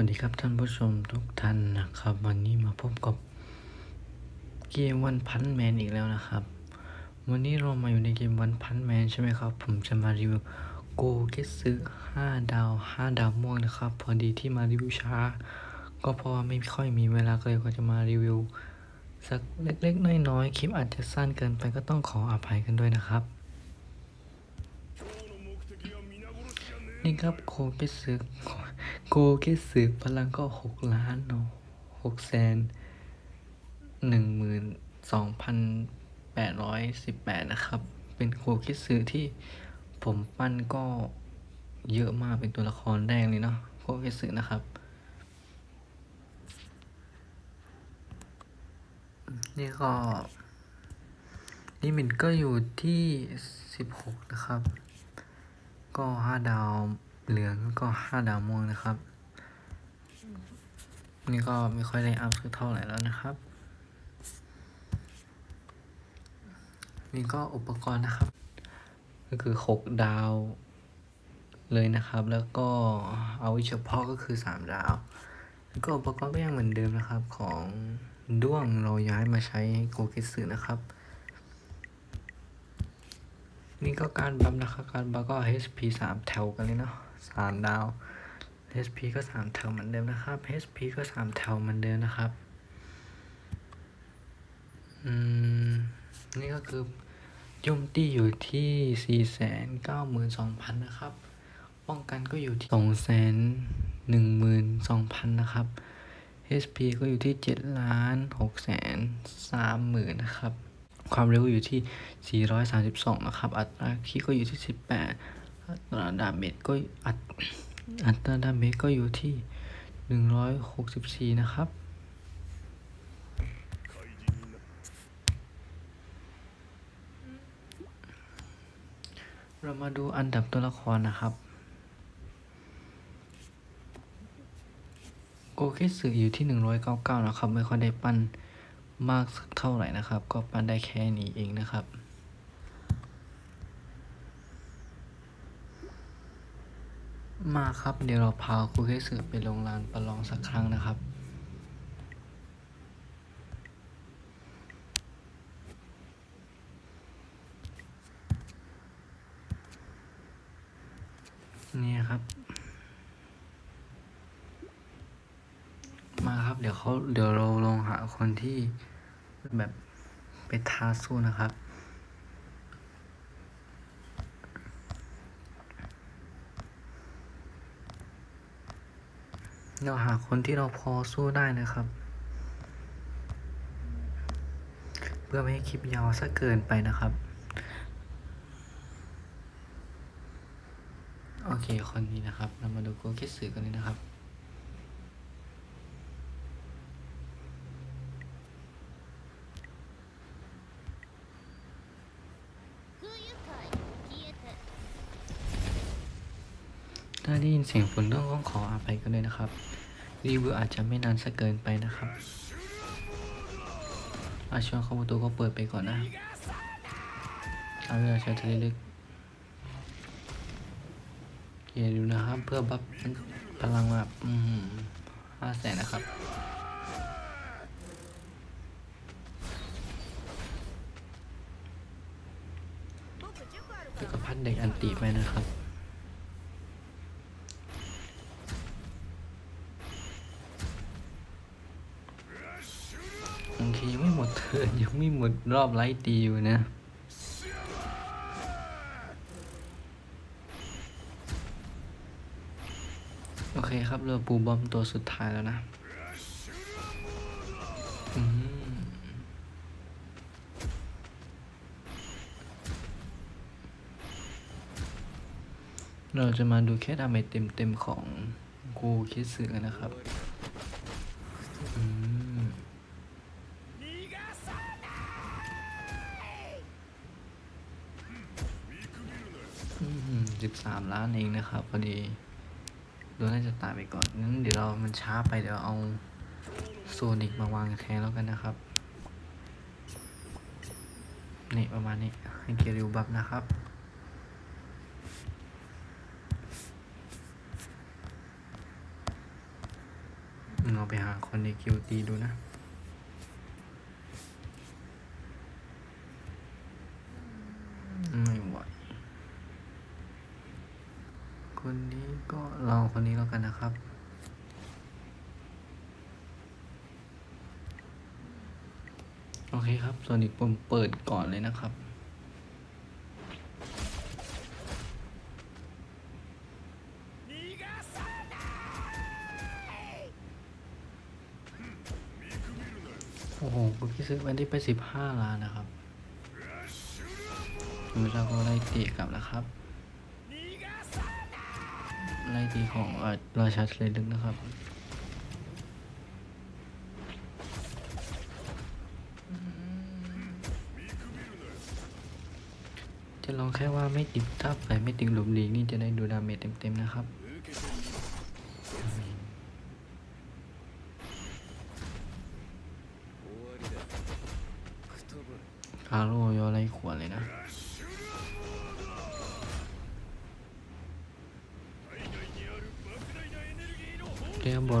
วัสดีครับท่านผู้ชมทุกท่านนะครับ วันนี้มาพบกับเกมวันพันแมนอีกแล้วนะครับ วันนี้เรามาอยู่ในเกมวันพันแมนใช่ไหมครับ ผมจะมารีวิวโกเกสึห้าดาวห้าดาวม่วงนะครับ พอดีที่มารีวิวช้า ก็เพราะว่าไม่ค่อยมีเวลาเลยก็จะมารีวิว สักเล็กๆน้อยๆคลิปอาจจะสั้นเกินไปก็ต้องขออภัยกันด้วยนะครับนี่ครับโคเกสึ โกเกสึพลังก็หกล้านเนาะหกแสนหนึ่งหมื่นสองพันแปดร้อยสิบแปดนะครับ เป็นโคเกสึที่ผมปั้นก็เยอะมากเป็นตัวละครแรกเลยเนาะโคเกสึนะครับ นี่ก็ ลิมิตก็อยู่ที่สิบหกนะครับ ก็ห้าดาว เหลืองก็ห้าดาวม่วงนะครับ นี่ก็ไม่ค่อยได้อัพสักเท่าไหร่แล้วนะครับ นี่ก็อุปกรณ์นะครับ ก็คือหกดาวเลยนะครับ แล้วก็เอาเฉพาะก็คือสามดาว แล้วก็อุปกรณ์ก็ยังเหมือนเดิมนะครับของด้วงเราย้ายมาใช้โกกิสึนะครับ นี่ก็การบัมนะครับ การบัมก็ HP สามแถวกันเลยเนาะ สามดาว HP ก็สามแถวเหมือนเดิมนะครับ HP ก็สามแถวเหมือนเดิมนะครับ อืม นี่ก็คือโจมตี้อยู่ที่สี่แสนเก้าหมื่นสองพันนะครับ ป้องกันก็อยู่ที่สองแสนหนึ่งหมื่นสองพันนะครับ HP ก็อยู่ที่เจ็ดล้านหกแสนสามหมื่นนะครับ ความเร็วอยู่ที่ 432 นะครับ อัตราคีย์ก็อยู่ที่ 18 อัตราดาเมจก็อัตอัตราดาเมจก็อยู่ที่164นะครับเรามาดูอันดับตัวละครนะครับโกเคสึอยู่ที่ 199 นะครับ ไม่ค่อยได้ปั้นมากสักเท่าไหร่นะครับ ก็ปั้นได้แค่นี้เองนะครับ มาครับ เดี๋ยวเราพาโกเคสึไปลงลานประลองสักครั้งนะครับ นี่ครับ มาครับ เดี๋ยวเขาเดี๋ยวเราลองหาคนที่แบบไปท้าสู้นะครับ เราหาคนที่เราพอสู้ได้นะครับ เพื่อไม่ให้คลิปยาวซะเกินไปนะครับ โอเคคนนี้นะครับ เรามาดูโกเกสึกันเลยนะครับ ถ้าได้ยินเสียงฝนต้องต้องขออภัยกันด้วยนะครับ รีวิวอาจจะไม่นานสักเกินไปนะครับอาช่วงเข้าประตูก็เปิดไปก่อนนะเอาเวลาใช้ทะเลลึกอย่าดูนะครับ เพื่อบัฟพลังแบบอืมห้าแสนนะครับแล้วก็พัดเด็กอันติไปนะครับ โอเคยังไม่หมดเทิร์นยัง ไม่หมดรอบไลท์ตีอยู่นะโอเคครับเรือปูบอมตัวสุดท้ายแล้วนะเราจะมาดูแค่ดาเมจเต็มๆของกูคิดสึกันนะครับ อืม สิบสามล้านเองนะครับพอดีโดนน่าจะตายไปก่อนงั้นเดี๋ยวเรามันช้าไปเดี๋ยวเอาโซนิกมาวางแทนแล้วกันนะครับนี่ประมาณนี้ให้เกียริวบัฟนะครับเราไปหาคนในคิวตีดูนะ ไม่ไหว คนนี้ก็ลองคนนี้แล้วกันนะครับ โอเคครับ ส่วนอีกผมเปิดก่อนเลยนะครับโอ้โหคุณพี่ซื้อวันที่ไปสิบห้าล้านนะครับแล้วเราก็ไล่ตีกลับนะครับ ไล่ตีของอราชาทะเลลึกนะครับจะลองแค่ว่าไม่ติดถ้าไปไม่ติดหลุมลีกนี่จะได้ดูดาเมจเต็มๆนะครับคาโร่ยอไรขวดเลยนะ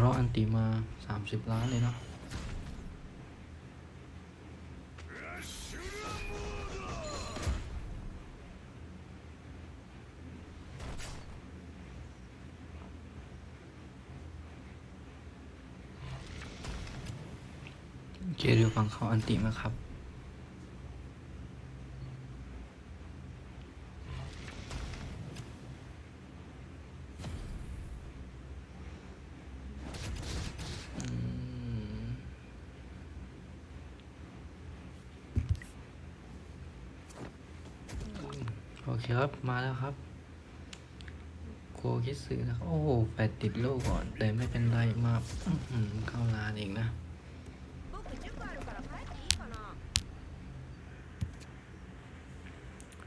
เรียบบอรออันติมา30ล้านเลยเนาะเจเรียวฟังเขาอันติมาครับ อืมโอ เคครับ มาแล้วครับ โคคิดสึนะโอ้โหแปดติดโลกก่อน แต่ไม่เป็นไรมาเข้าลานเองนะ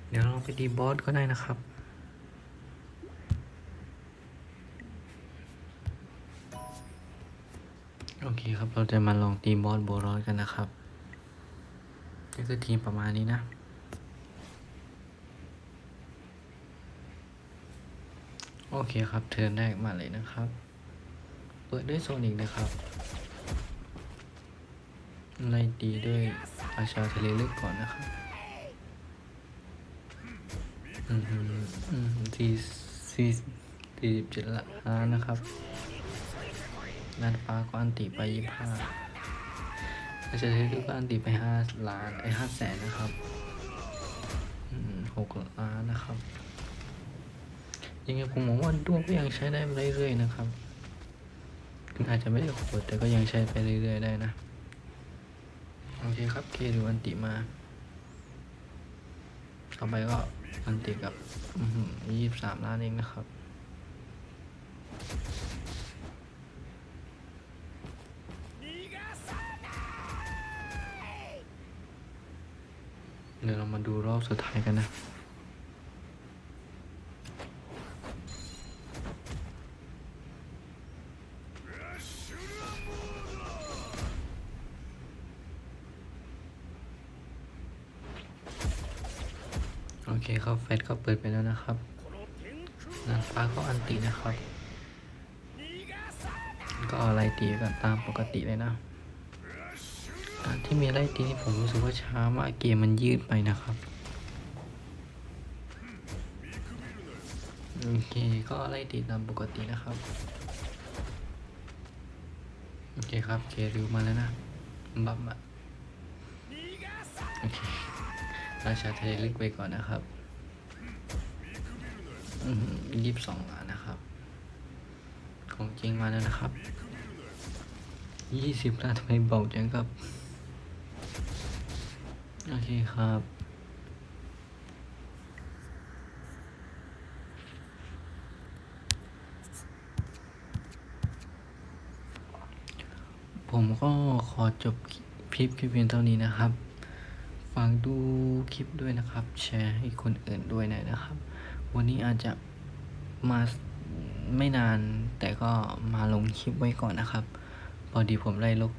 เดี๋ยวลองไปดีบอสก็ได้นะครับ โอเคครับ เราจะมาลองตีบอสโบรอสกันนะครับ นี่คือทีมประมาณนี้นะ อเคครับ เทิร์นแรกมาเลยนะครับ เปิดด้วยโซนิกนะครับไล่ตีด้วยราชาทะเลลึกก่อนนะครับ อืมอืมสี่สี่สี่สิบเจ็ดล้านนะครับนัดฟ้าก็อันติไปยี่ห้าอาจจะเทดูก็อันติไปห้าล้านไอห้าแสนนะครับ อืมหกล้านนะครับ ยังไงผมมองว่าด้วงก็ยังใช้ได้เรื่อยๆนะครับถึงอาจจะไม่ได้โหดแต่ก็ยังใช้ไปเรื่อยๆได้นะโอเคครับเคดูอันติมาต่อไปก็อันติกับยี่สิบสามล้านเองนะครับเดี๋ยวเรามาดูรอบสุดท้ายกันนะ โอ เคครับแฟตก็เปิดไปแล้วนะครับนางฟ้าก็อันตินะครับ ก็เอาอะไรตีกันตามปกติเลยนะการที่มีไล่ตีนี่ผมรู้สึกว่าช้ามากเกมมันยืดไปนะครับโอเคก็ไล่ตีตามปกตินะครับโอเคครับเคริวมาแล้วนะบับอะโอเค ราชาทะเลลึกไปก่อนนะครับยี่สิบสองล้านนะครับ ของจริงมาแล้วนะครับยี่สิบล้านทำไมเบาจังครับ โอเคครับผมก็ขอจบคลิปคลิปเพียงเท่านี้นะครับ ฝากดูคลิปด้วยนะครับ แชร์ให้คนอื่นด้วยน่อยนะครับ วันนี้อาจจะมาไม่นานแต่ก็มาลงคลิปไว้ก่อนนะครับ พอดีผมได้ลก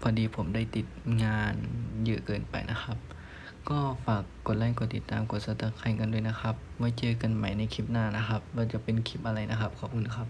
พอดีผมได้ติดงานเยอะเกินไปนะครับ ก็ฝากกดไลค์กดติดตามกดซับสไครต์กันด้วยนะครับ ไว้เจอกันใหม่ในคลิปหน้านะครับ ว่าจะเป็นคลิปอะไรนะครับ ขอบคุณครับ